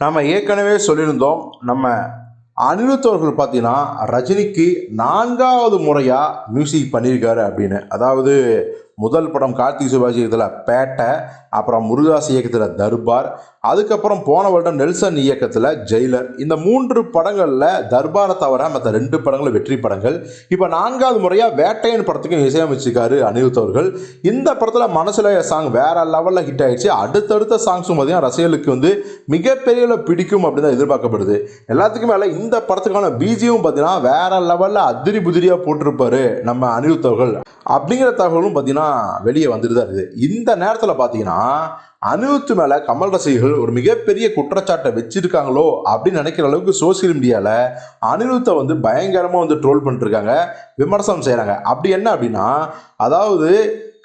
நம்ம ஏற்கனவே சொல்லியிருந்தோம் நம்ம அனிருத் அவர்கள் பார்த்தீங்கன்னா ரஜினிக்கு நான்காவது முறையாக மியூசிக் பண்ணியிருக்காரு அப்படின்னு. அதாவது முதல் படம் கார்த்திக் சுபாஷ் இயக்கத்தில் பேட்டை அப்புறம் முருகாஸ் இயக்கத்தில் தர்பார் அதுக்கப்புறம் போன வருடம் நெல்சன் இயக்கத்தில் ஜெயிலர். இந்த மூன்று படங்களில் தர்பாரை தவிர மற்ற ரெண்டு படங்களும் வெற்றி படங்கள். இப்போ நான்காவது முறையாக வேட்டையன் படத்துக்கும் இசையமைச்சிருக்காரு அனிருத் அவர்கள். இந்த படத்தில் மனசில் சாங் வேற லெவலில் ஹிட் ஆயிடுச்சு. அடுத்தடுத்த சாங்ஸும் பார்த்தீங்கன்னா ரசிகர்களுக்கு வந்து மிகப்பெரிய பிடிக்கும் அப்படின்னு தான் எதிர்பார்க்கப்படுது. எல்லாத்துக்கும் மேலே இந்த படத்துக்கான பிஜியும் பார்த்தீங்கன்னா வேற லெவலில் அதிரி புதிரியாக போட்டிருப்பாரு நம்ம அனிருத் அவர்கள். அப்படிங்கிற தகவலும் பார்த்தீங்கன்னா வெளியே வந்துட்டு தான் இருக்குது. இந்த நேரத்தில் பார்த்தீங்கன்னா அனிருத் மேலே கமல் ரசிகர்கள் ஒரு மிகப்பெரிய குற்றச்சாட்டை வச்சிருக்காங்களோ அப்படின்னு நினைக்கிற அளவுக்கு சோசியல் மீடியாவில் அனிருத்தை வந்து பயங்கரமாக வந்து ட்ரோல் பண்ணிட்டுருக்காங்க விமர்சனம் செய்கிறாங்க அப்படி என்ன அப்படின்னா அதாவது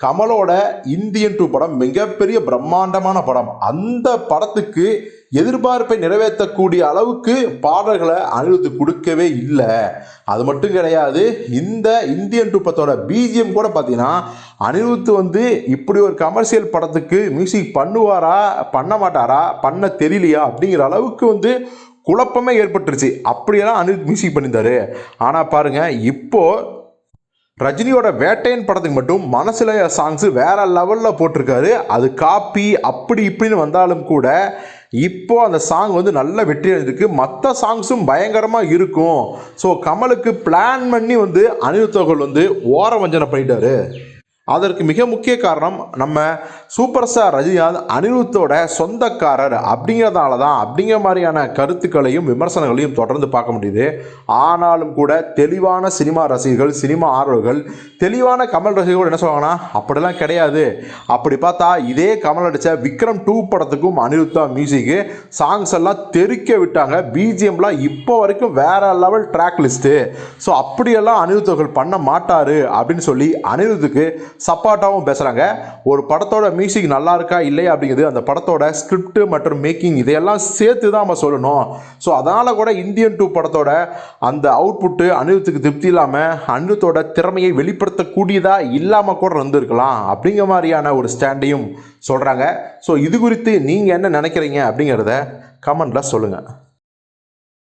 கமலோட இந்தியன் டூ படம் மிகப்பெரிய பிரம்மாண்டமான படம். அந்த படத்துக்கு எதிர்பார்ப்பை நிறைவேற்றக்கூடிய அளவுக்கு பாடல்களை அனிருத்து கொடுக்கவே இல்லை. அது மட்டும் கிடையாது இந்த இந்தியன் டூ படத்தோட பிஜிஎம் கூட பார்த்தீங்கன்னா அனிருத் வந்து இப்படி ஒரு கமர்ஷியல் படத்துக்கு மியூசிக் பண்ணுவாரா பண்ண மாட்டாரா பண்ண தெரியலையா அப்படிங்கிற அளவுக்கு வந்து குழப்பமே ஏற்பட்டுருச்சு. அப்படியெல்லாம் அனிருத் மியூசிக் பண்ணியிருந்தாரு. ஆனால் பாருங்க இப்போது ரஜினியோட வேட்டையன் படத்துக்கு மட்டும் மனசில் சாங்ஸு வேற லெவலில் போட்டிருக்காரு. அது காப்பி அப்படி இப்படின்னு வந்தாலும் கூட இப்போ அந்த சாங் வந்து நல்ல வெற்றி அடைஞ்சிருக்கு. மற்ற சாங்ஸும் பயங்கரமாக இருக்கும். ஸோ கமலுக்கு பிளான் பண்ணி வந்து அனிருத் வந்து ஓர வஞ்சனை பண்ணிட்டாரு. அதற்கு மிக முக்கிய காரணம் நம்ம சூப்பர் ஸ்டார் ரஜினிகாந்த் அனிருத்தோட சொந்தக்காரர் அப்படிங்கிறதால தான் அப்படிங்கிற மாதிரியான கருத்துக்களையும் விமர்சனங்களையும் தொடர்ந்து பார்க்க முடியுது. ஆனாலும் கூட தெளிவான சினிமா ரசிகர்கள் சினிமா ஆர்வர்கள் தெளிவான கமல் ரசிகர்கள் என்ன சொல்லுவாங்கன்னா அப்படிலாம் கிடையாது. அப்படி பார்த்தா இதே கமல் அடித்த விக்ரம் டூ படத்துக்கும் அனிருத்தா மியூசிக்கு சாங்ஸ் எல்லாம் தெறிக்க விட்டாங்க. பிஜிஎம்லாம் இப்போ வரைக்கும் வேற லெவல் ட்ராக் லிஸ்ட்டு ஸோ அப்படியெல்லாம் அனிருத்தர்கள் பண்ண மாட்டார். அப்படின்னு சொல்லி அனிருத்துக்கு சப்பாட்டாகவும் பேசுகிறாங்க ஒரு படத்தோட மியூசிக் நல்லா இருக்கா இல்லையா அப்படிங்கிறது அந்த படத்தோட ஸ்கிரிப்ட் மற்றும் மேக்கிங் இதையெல்லாம் சேர்த்து தான் நம்ம சொல்லணும். ஸோ அதனால் கூட இந்தியன் டூ படத்தோட அந்த அவுட்புட்டு அனிருத்துக்கு திருப்தி இல்லாமல் அனிருத்தோட திறமையை வெளிப்படுத்தக்கூடியதாக இல்லாமல் கூட இருந்திருக்கலாம் அப்படிங்கிற மாதிரியான ஒரு ஸ்டாண்டையும் சொல்கிறாங்க ஸோ இது குறித்து நீங்கள் என்ன நினைக்கிறீங்க அப்படிங்கிறத கமெண்டில் சொல்லுங்கள்